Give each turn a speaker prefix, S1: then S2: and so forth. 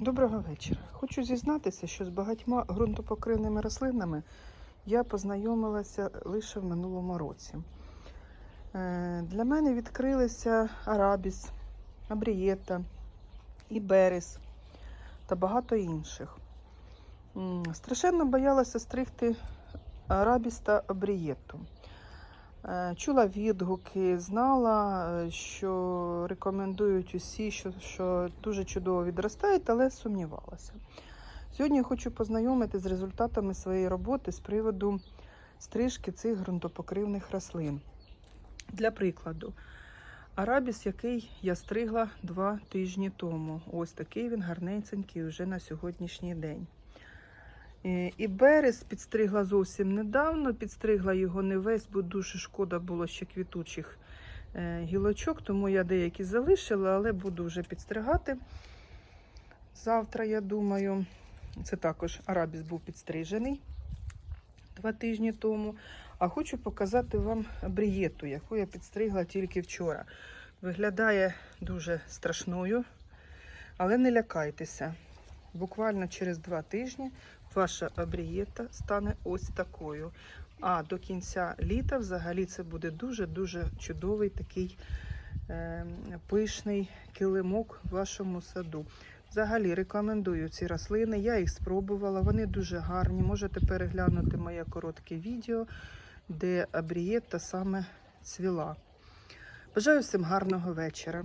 S1: Доброго вечора. Хочу зізнатися, що з багатьма ґрунтопокривними рослинами я познайомилася лише в минулому році. Е, Для мене відкрилися арабіс, абрієта, іберіс та багато інших. Страшенно боялася стригти арабіс та абрієту. Е, Чула відгуки, знала, е, що рекомендують усі, що, що дуже чудово відростають, але сумнівалася. Сьогодні я хочу познайомити з результатами своєї роботи з приводу стрижки цих ґрунтопокривних рослин. Для прикладу, арабіс, який я стригла два тижні тому. Ось такий він гарненький вже на сьогоднішній день. Е, І берез підстригла зовсім недавно, підстригла його не весь, бо дуже шкода було ще квітучих е, гілочок, тому я деякі залишила, але буду вже підстригати. Завтра, я думаю, це також арабіс був підстрижений два тижні тому. А хочу показати вам брієту, яку я підстригла тільки вчора. Виглядає дуже страшною, але не лякайтеся. Буквально через два тижні ваша абрієта стане ось такою. А до кінця літа взагалі це буде дуже-дуже чудовий такий е, пишний килимок в вашому саду. Взагалі рекомендую ці рослини. Я їх спробувала, вони дуже гарні. Можете переглянути моє коротке відео, де абрієта саме цвіла. Бажаю всім гарного вечора.